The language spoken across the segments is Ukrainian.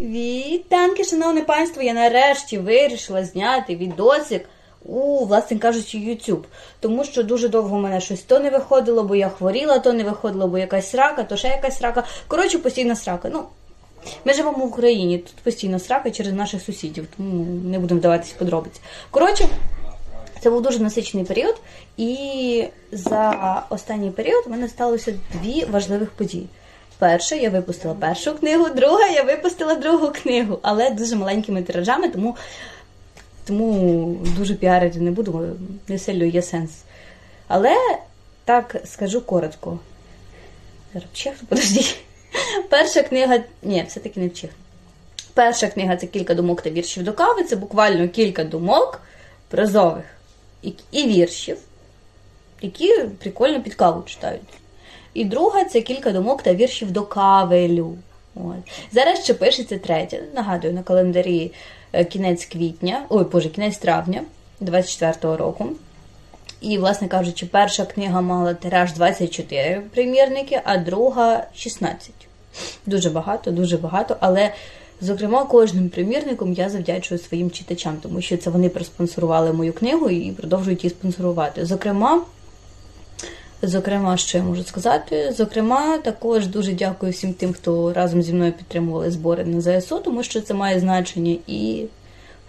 Вітанки, шановне панство, я нарешті вирішила зняти відосик у, власне кажучи, YouTube. Тому що дуже довго в мене щось то не виходило, бо я хворіла, то не виходило, бо якась срака, то ще якась срака. Коротше, постійна срака. Ну, ми живемо в Україні, тут постійно срака через наших сусідів, тому не будемо вдаватися в подробиці. Коротше, це був дуже насичений період, і за останній період в мене сталося дві важливих події. Перше, я випустила першу книгу, друга я випустила другу книгу, але дуже маленькими тиражами, тому, тому дуже піарити не буду, не сильно є сенс. Але так скажу коротко. Вчихну, подожди. Перша книга. Ні, все-таки не вчихну. Перша книга це кілька думок та віршів до кави. Це буквально кілька думок прозових і, і віршів, які прикольно під каву читають. І друга це кілька думок та віршів до кавелю. От. Зараз ще пишеться третя. Нагадую, на календарі е, кінець квітня, ой, боже, кінець травня 24-го року. І, власне кажучи, перша книга мала тираж 24 примірники, а друга 16. Дуже багато, дуже багато. Але, зокрема, кожним примірником я завдячую своїм читачам, тому що це вони проспонсорували мою книгу і продовжують її спонсорувати. Зокрема, Зокрема, що я можу сказати? Зокрема, також дуже дякую всім тим, хто разом зі мною підтримували збори на ЗСУ, тому що це має значення, і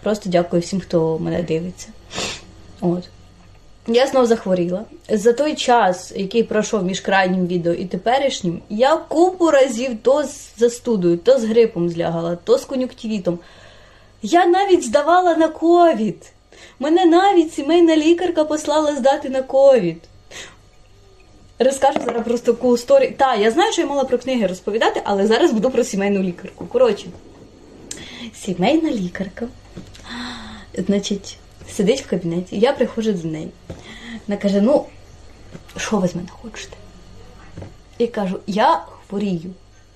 просто дякую всім, хто мене дивиться. От. Я знов захворіла. За той час, який пройшов між крайнім відео і теперішнім, я купу разів то з застудою, то з грипом злягала, то з кон'юктивітом. Я навіть здавала на ковід. Мене навіть сімейна лікарка послала здати на ковід. Розкажу зараз просто таку історію. Та, я знаю, що я мала про книги розповідати, але зараз буду про сімейну лікарку. Коротше, сімейна лікарка, значить, сидить в кабінеті, я приходжу до неї. Вона каже: ну, що ви з мене хочете? І кажу, я хворію,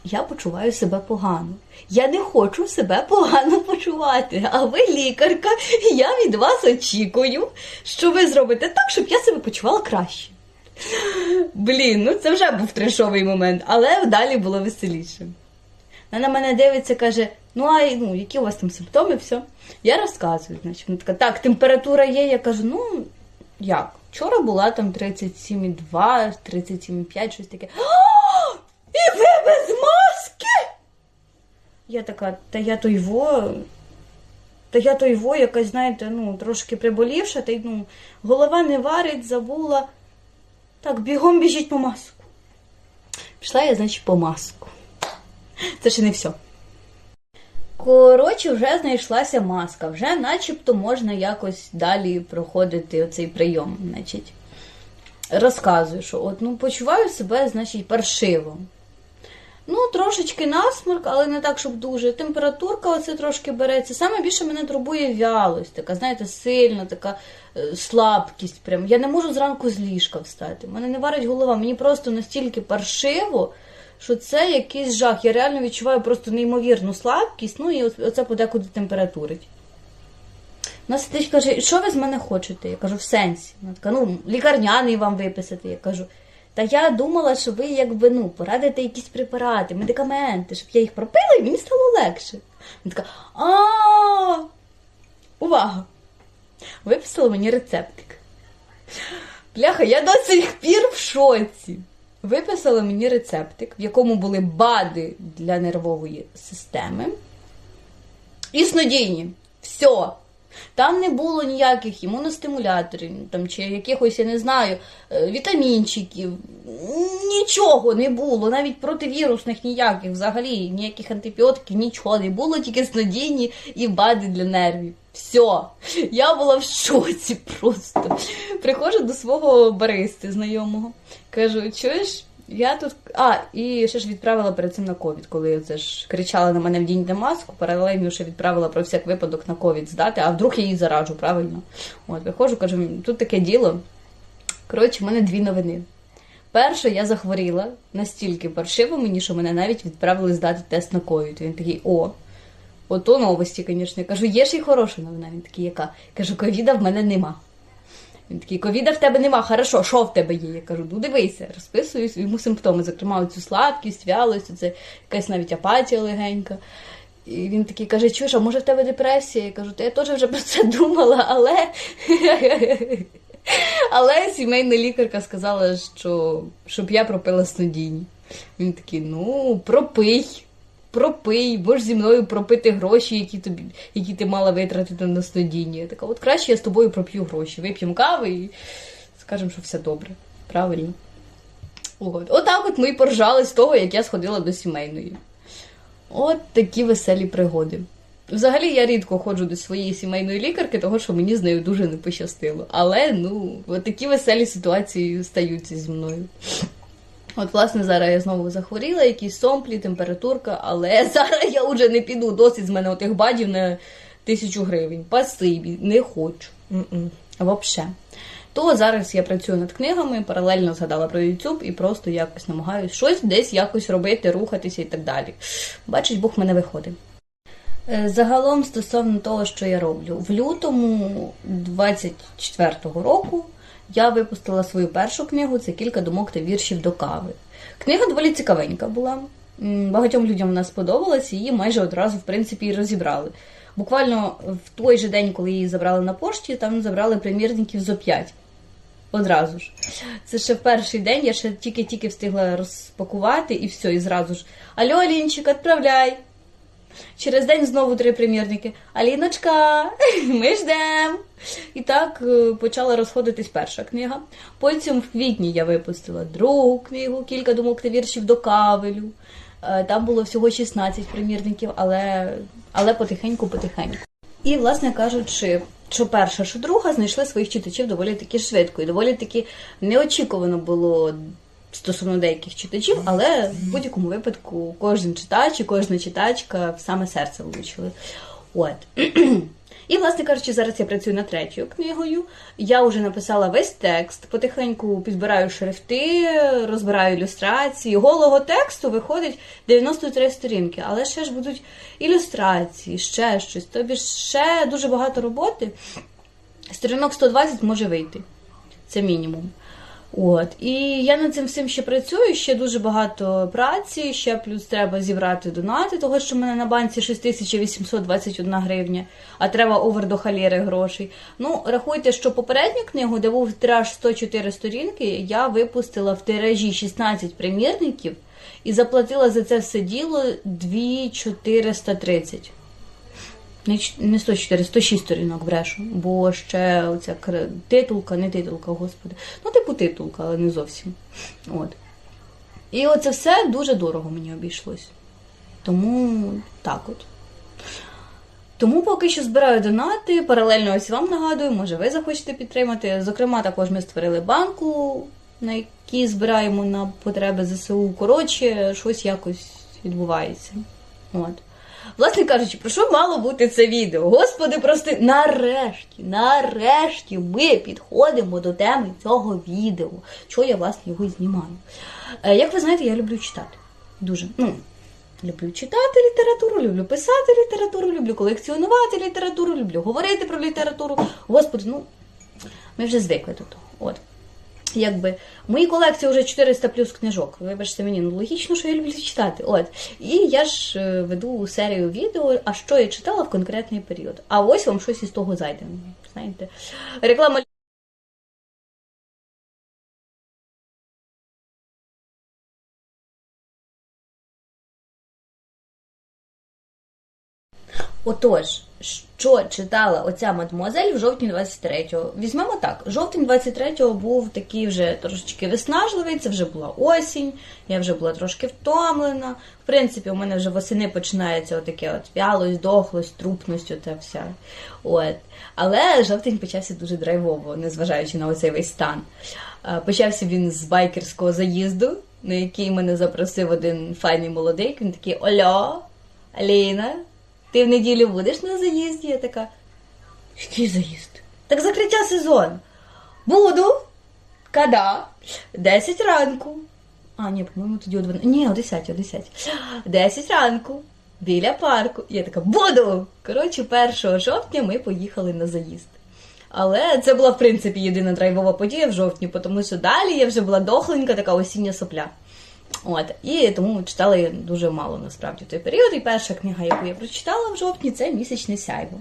я почуваю себе погано. Я не хочу себе погано почувати. А ви лікарка, і я від вас очікую, що ви зробите так, щоб я себе почувала краще. Блін, ну це вже був трешовий момент, але далі було веселіше. Вона на мене дивиться, каже: ну а ну, які у вас там симптоми, все. Я розказую, значить. Вона така, так, температура є. Я кажу, ну як? Вчора була там 37,2, 37,5, щось таке. «А, І ви без маски? Я така, та я той во. Та я той во, якась, знаєте, ну, трошки приболівша, та й ну, голова не варить, забула. Так, бігом біжіть по маску. Пішла я, значить, по маску. Це ще не все. Коротше, вже знайшлася маска, вже начебто можна якось далі проходити оцей прийом. Значить, розказую, що от ну почуваю себе, значить, паршиво. Ну, трошечки насморк, але не так, щоб дуже. Температурка оце трошки береться. Саме більше мене турбує вялость, така, знаєте, сильна, така е, слабкість. Прям. Я не можу зранку з ліжка встати. Мене не варить голова. Мені просто настільки паршиво, що це якийсь жах. Я реально відчуваю просто неймовірну слабкість, ну і оце подекуди температурить. Вона сидить каже, що ви з мене хочете? Я кажу, в сенсі. Вона така, ну, лікарняний вам виписати. Я кажу. Та я думала, що ви якби ну порадите якісь препарати, медикаменти, щоб я їх пропила і мені стало легше. Вона така, а увага! Виписала мені рецептик. Бляха, я до сих пір в шоці. Виписала мені рецептик, в якому були БАДи для нервової системи. І снодійні. Все. Там не було ніяких імуностимуляторів, там, чи якихось, я не знаю, е, вітамінчиків. Нічого не було, навіть противірусних ніяких, взагалі, ніяких антибіотиків, нічого не було, тільки снодійні і БАДи для нервів. Все, я була в шоці просто. Приходжу до свого баристи знайомого. Кажу, чуєш? Я тут. А, і ще ж відправила перед цим на ковід, коли це ж кричала на мене в вдіньте маску, паралельно ще відправила про всяк випадок на ковід здати, а вдруг я її заражу, правильно? От, виходжу, кажу, тут таке діло. Коротше, в мене дві новини. Перше, я захворіла настільки паршиво мені, що мене навіть відправили здати тест на ковід. Він такий, о, ото новості, звісно. Я кажу, є ж і хороша новина. Він такий, яка? Кажу, ковіда в мене нема. Він такий, ковіда в тебе нема, хорошо, що в тебе є? Я кажу, ну дивися, розписую йому симптоми, зокрема, цю слабкість, вялость, це якась навіть апатія легенька. І він такий каже: чуєш, а може в тебе депресія? Я кажу, та я теж вже про це думала, але. Але сімейна лікарка сказала, що щоб я пропила снодійні. Він такий, ну, пропий, пропий, бо ж зі мною пропити гроші, які тобі, які ти мала витратити на снодійні. Я така, от краще я з тобою проп'ю гроші. Вип'ємо кави і скажемо, що все добре. Правильно. От. Отак от ми і поржали з того, як я сходила до сімейної. От такі веселі пригоди. Взагалі я рідко ходжу до своєї сімейної лікарки, тому що мені з нею дуже не пощастило. Але ну, от такі веселі ситуації стаються зі мною. От, власне, зараз я знову захворіла, якісь сомплі, температурка, але зараз я вже не піду досить з мене отих бадів на тисячу гривень. Пасибі, не хочу. Вообще. То зараз я працюю над книгами, паралельно згадала про YouTube і просто якось намагаюся щось десь якось робити, рухатися і так далі. Бачить, Бог мене виходить. Е, Загалом стосовно того, що я роблю, в лютому 24-го року я випустила свою першу книгу це кілька думок та віршів до кави. Книга доволі цікавенька була. Багатьом людям вона сподобалась, її майже одразу, в принципі, і розібрали. Буквально в той же день, коли її забрали на пошті, там забрали примірників зо 5. Одразу ж. Це ще перший день, я ще тільки-тільки встигла розпакувати і все, і зразу ж. Алло, Алінчик, відправляй. Через день знову три примірники. Аліночка, ми ждем. І так е, почала розходитись перша книга. Потім в квітні я випустила другу книгу, кілька думок та віршів до кавелю. Е, Там було всього 16 примірників, але, але потихеньку-потихеньку. І, власне кажучи, що перша, що друга знайшли своїх читачів доволі таки швидко і доволі таки неочікувано було стосовно деяких читачів, але в будь-якому випадку кожен читач і кожна читачка в саме серце влучили. От. І, власне кажучи, зараз я працюю над третьою книгою. Я вже написала весь текст, потихеньку підбираю шрифти, розбираю ілюстрації. Голого тексту виходить 93 сторінки, але ще ж будуть ілюстрації, ще щось. Тобі ще дуже багато роботи. Сторінок 120 може вийти. Це мінімум. От. І я над цим всім ще працюю, ще дуже багато праці, ще плюс треба зібрати донати, того що в мене на банці 6821 гривня, а треба овер до халєри грошей. Ну, рахуйте, що попередню книгу, де був тираж 104 сторінки, я випустила в тиражі 16 примірників і заплатила за це все діло 2430. Не Не 104, 106 сторінок брешу, бо ще оця титулка, не титулка, господи. Ну, типу титулка, але не зовсім. От. І оце все дуже дорого мені обійшлось. Тому так от. Тому поки що збираю донати. Паралельно ось вам нагадую, може ви захочете підтримати. Зокрема, також ми створили банку, на якій збираємо на потреби ЗСУ. Коротше, щось якось відбувається. От. Власне кажучи, про що мало бути це відео? Господи, прости, нарешті, нарешті ми підходимо до теми цього відео. Чого я, власне, його знімаю. Е, Як ви знаєте, я люблю читати. Дуже. Ну, люблю читати літературу, люблю писати літературу, люблю колекціонувати літературу, люблю говорити про літературу. Господи, ну, ми вже звикли до того. От. Якби моїй колекції вже 400 плюс книжок. Вибачте мені, ну логічно, що я люблю читати. От. І я ж е, веду серію відео, а що я читала в конкретний період. А ось вам щось із того зайде. Знаєте, реклама. Отож, що читала оця мадмуазель в жовтні 23-го? Візьмемо так. Жовтень 23-го був такий вже трошечки виснажливий, це вже була осінь, я вже була трошки втомлена. В принципі, у мене вже восени починається отаке от вялость, дохлость, трупність, оте все. От. Але жовтень почався дуже драйвово, незважаючи на оцей весь стан. Почався він з байкерського заїзду, на який мене запросив один файний молодик. Він такий Ольо, Аліна, ти в неділю будеш на заїзді? Я така. Який заїзд? Так закриття сезону. Буду. Када? 10 ранку. А, ні, по-моєму, тоді о 12. Ні, о 10, о 10. 10 ранку. Біля парку. Я така, буду! Коротше, 1 жовтня ми поїхали на заїзд. Але це була, в принципі, єдина драйвова подія в жовтні, тому що далі я вже була дохленька, така осіння сопля. От, і тому читала я дуже мало насправді в той період. І перша книга, яку я прочитала в жовтні, це місячне сяйво.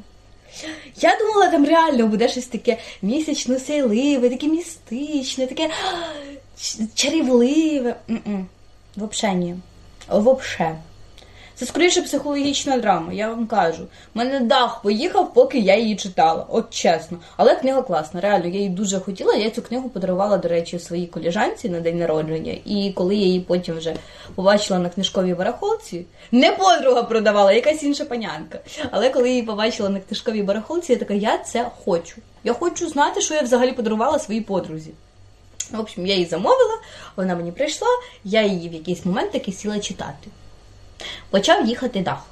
Я думала, там реально буде щось таке місячно сяйливе, таке містичне, таке чарівливе. М-м. Ні. Вообще. Це скоріше психологічна драма, я вам кажу. У мене дах поїхав, поки я її читала, от чесно. Але книга класна, реально, я її дуже хотіла. Я цю книгу подарувала, до речі, своїй коліжанці на день народження. І коли я її потім вже побачила на книжковій барахолці, не подруга продавала, якась інша панянка. Але коли я її побачила на книжковій барахолці, я така, я це хочу. Я хочу знати, що я взагалі подарувала своїй подрузі. В общем, я її замовила, вона мені прийшла, я її в якийсь момент таки сіла читати. Почав їхати дах.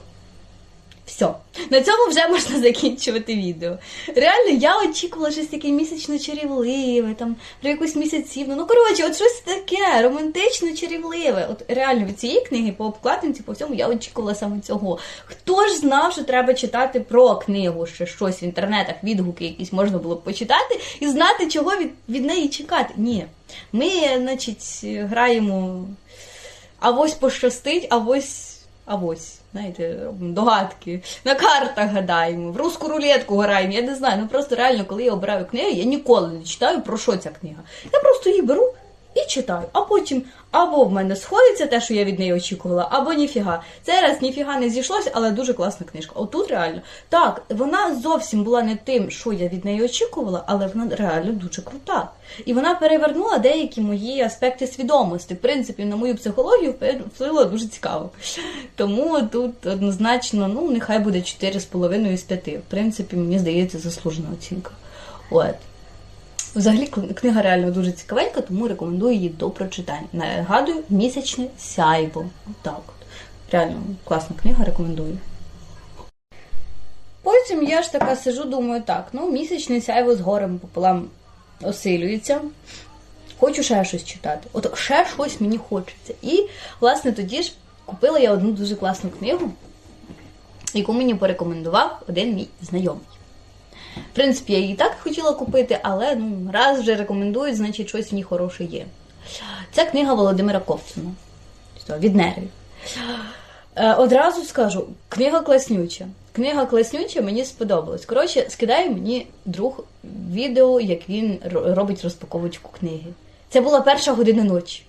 Все. На цьому вже можна закінчувати відео. Реально, я очікувала щось таке місячно чарівливе, там про якусь місяцівну. Ну, коротше, от щось таке романтично чарівливе. От реально від цієї книги по обкладинці, по всьому я очікувала саме цього. Хто ж знав, що треба читати про книгу, ще щось в інтернетах, відгуки якісь можна було б почитати і знати, чого від, від неї чекати? Ні. Ми, значить, граємо авось пощастить, авось. ось, знаєте, робимо догадки. На картах гадаємо, в руску рулетку граємо. Я не знаю. Ну просто реально, коли я обираю книгу, я ніколи не читаю, про що ця книга. Я просто її беру і читаю. А потім або в мене сходиться те, що я від неї очікувала, або ніфіга. Цей раз ніфіга не зійшлося, але дуже класна книжка. Отут реально. Так, вона зовсім була не тим, що я від неї очікувала, але вона реально дуже крута. І вона перевернула деякі мої аспекти свідомості. В принципі, на мою психологію вплинула дуже цікаво. Тому тут однозначно, ну, нехай буде 4,5 з 5. В принципі, мені здається, заслужена оцінка. От. Взагалі книга реально дуже цікавенька, тому рекомендую її до прочитання. Нагадую, місячне сяйво. Отак от. Реально класна книга, рекомендую. Потім я ж така сижу, думаю, так, ну місячне сяйво з горем пополам осилюється. Хочу ще щось читати. От ще щось мені хочеться. І, власне, тоді ж купила я одну дуже класну книгу, яку мені порекомендував один мій знайомий. В принципі, я її так хотіла купити, але ну, раз вже рекомендують, значить щось в ній хороше є. Це книга Володимира Ковцуна. Що, Від нервів. Е, Одразу скажу, книга класнюча. Книга класнюча, мені сподобалась. Коротше, скидає мені друг відео, як він робить розпаковочку книги. Це була перша година ночі.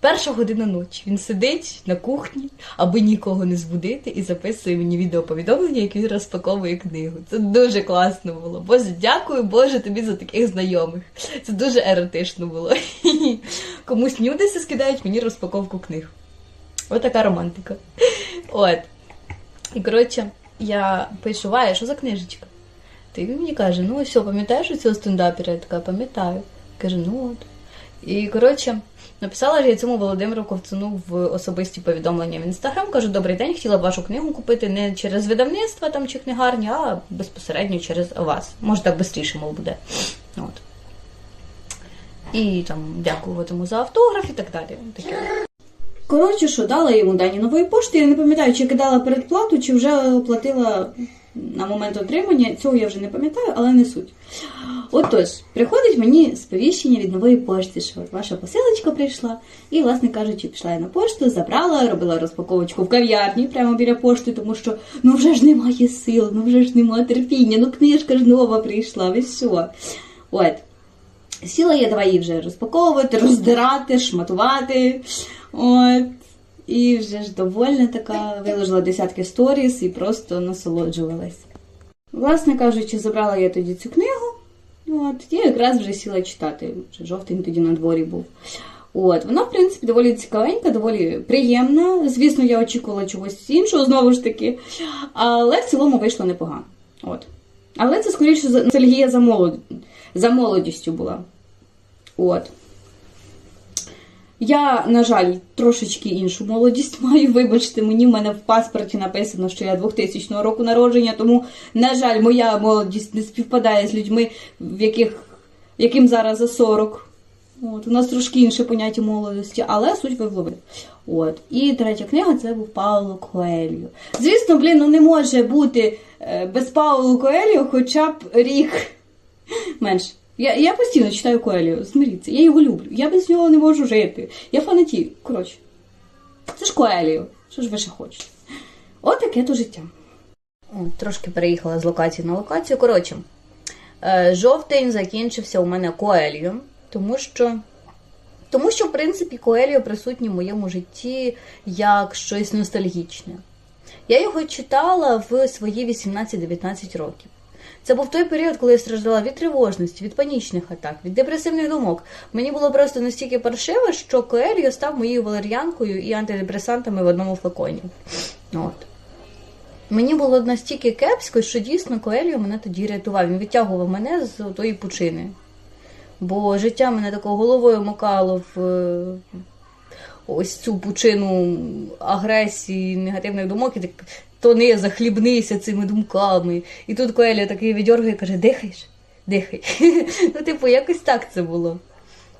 Перша година ночі. Він сидить на кухні, аби нікого не збудити, і записує мені відеоповідомлення, як він розпаковує книгу. Це дуже класно було. Боже, дякую Боже тобі за таких знайомих. Це дуже еротично було. Комусь нюдися скидають мені розпаковку книг. Отака романтика. От. І коротше, я пишу, Вая, що за книжечка? Ти він мені каже, ну все, пам'ятаєш у цього стендапера? Я така, пам'ятаю. Каже, ну от. І коротше, написала ж я цьому Володимиру Ковцуну в особисті повідомлення в інстаграм. Кажу, добрий день, хотіла б вашу книгу купити не через видавництво там чи книгарні, а безпосередньо через вас. Може так швидше, мов буде. От. І там дякую за автограф і так далі. Таке. Коротше, що дала йому дані нової пошти. Я не пам'ятаю, чи кидала передплату, чи вже оплатила на момент отримання. Цього я вже не пам'ятаю, але не суть. Отож, приходить мені сповіщення від нової пошти, що ваша посилочка прийшла. І, власне кажучи, пішла я на пошту, забрала, робила розпаковочку в кав'ярні прямо біля пошти, тому що ну вже ж немає сил, ну вже ж немає терпіння, ну книжка ж нова прийшла, ви що? От. Сіла я давай її вже розпаковувати, роздирати, шматувати. От. І вже ж довольна така, виложила десятки сторіс і просто насолоджувалась. Власне кажучи, забрала я тоді цю книгу. От, я якраз вже сіла читати. Вже жовтень тоді на дворі був. От, вона, в принципі, доволі цікавенька, доволі приємна. Звісно, я очікувала чогось іншого, знову ж таки. Але в цілому вийшло непогано. От. Але це скоріше ностальгія за молодістю була. От. Я, на жаль, трошечки іншу молодість маю. Вибачте, мені в мене в паспорті написано, що я 2000 року народження, тому, на жаль, моя молодість не співпадає з людьми, в яких, яким зараз за 40. От, у нас трошки інше поняття молодості, але суть ви вловили. От. І третя книга це був Пауло Коельо. Звісно, блін, ну не може бути е, без Пауло Коельо хоча б рік менше. Я, я постійно читаю Коеліо, змиріться, я його люблю. Я без нього не можу жити. Я фанатію. Коротше, це ж Коеліо. Що ж ви ще хочете? От таке то життя. Трошки переїхала з локації на локацію. Коротше, е, жовтень закінчився у мене Коеліо, тому що. Тому що, в принципі, Коеліо присутній в моєму житті як щось ностальгічне. Я його читала в свої 18-19 років. Це був той період, коли я страждала від тривожності, від панічних атак, від депресивних думок. Мені було просто настільки паршиво, що Коеліо став моєю валер'янкою і антидепресантами в одному флаконі. От. Мені було настільки кепсько, що дійсно Коеліо мене тоді рятував. Він відтягував мене з тої пучини. Бо життя мене такою головою макало в е, ось цю пучину агресії, негативних думок, і так тони, захлібнися цими думками. І тут Коеліо такий відьоргає і каже: дихаєш? Дихай. ну, типу, якось так це було.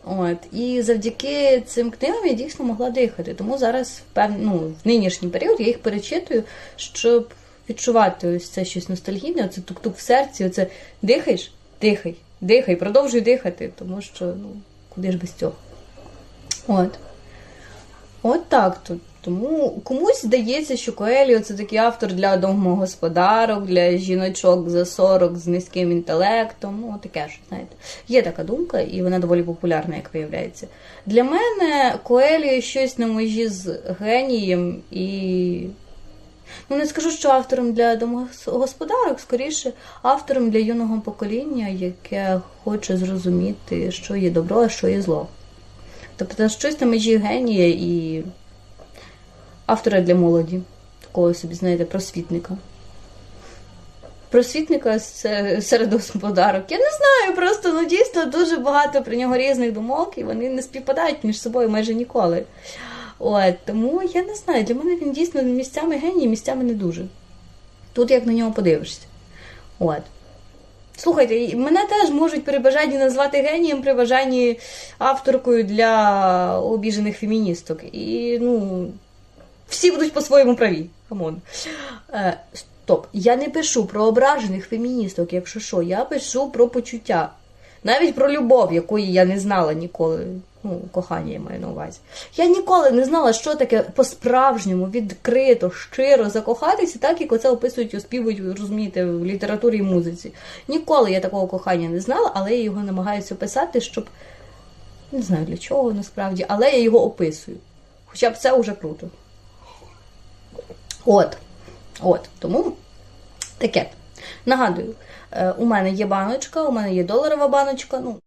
От. І завдяки цим книгам я дійсно могла дихати. Тому зараз, в ну, в нинішній період, я їх перечитую, щоб відчувати ось це щось ностальгійне, оце тук-тук в серці, оце дихаєш, дихай, дихай, продовжуй дихати, тому що ну, куди ж без цього. От. От так тут. Тому комусь здається, що Коеліо це такий автор для домогосподарок, для жіночок за 40 з низьким інтелектом. Ну, таке ж, знаєте. Є така думка, і вона доволі популярна, як виявляється. Для мене Коеліо щось на межі з генієм і. Ну, не скажу, що автором для домогосподарок, скоріше автором для юного покоління, яке хоче зрозуміти, що є добро, а що є зло. Тобто щось на межі генія і автора для молоді, такого собі, знаєте, просвітника. Просвітника се- серед господарок. Я не знаю, просто ну дійсно дуже багато про нього різних думок, і вони не співпадають між собою майже ніколи. От, тому я не знаю, для мене він дійсно місцями геній, місцями не дуже. Тут як на нього подивишся. От. Слухайте, мене теж можуть при бажанні назвати генієм, при бажанні авторкою для обіжених феміністок. І, ну, всі будуть по-своєму праві. Камон. Е, стоп, я не пишу про ображених феміністок, якщо що, я пишу про почуття. Навіть про любов, якої я не знала ніколи. Ну, кохання я маю на увазі. Я ніколи не знала, що таке по-справжньому, відкрито, щиро закохатися, так як оце описують, оспівують, розумієте, в літературі і музиці. Ніколи я такого кохання не знала, але я його намагаюся описати, щоб. Не знаю для чого насправді, але я його описую. Хоча б це вже круто. От. От. Тому таке. Нагадую, е, у мене є баночка, у мене є доларова баночка. Ну,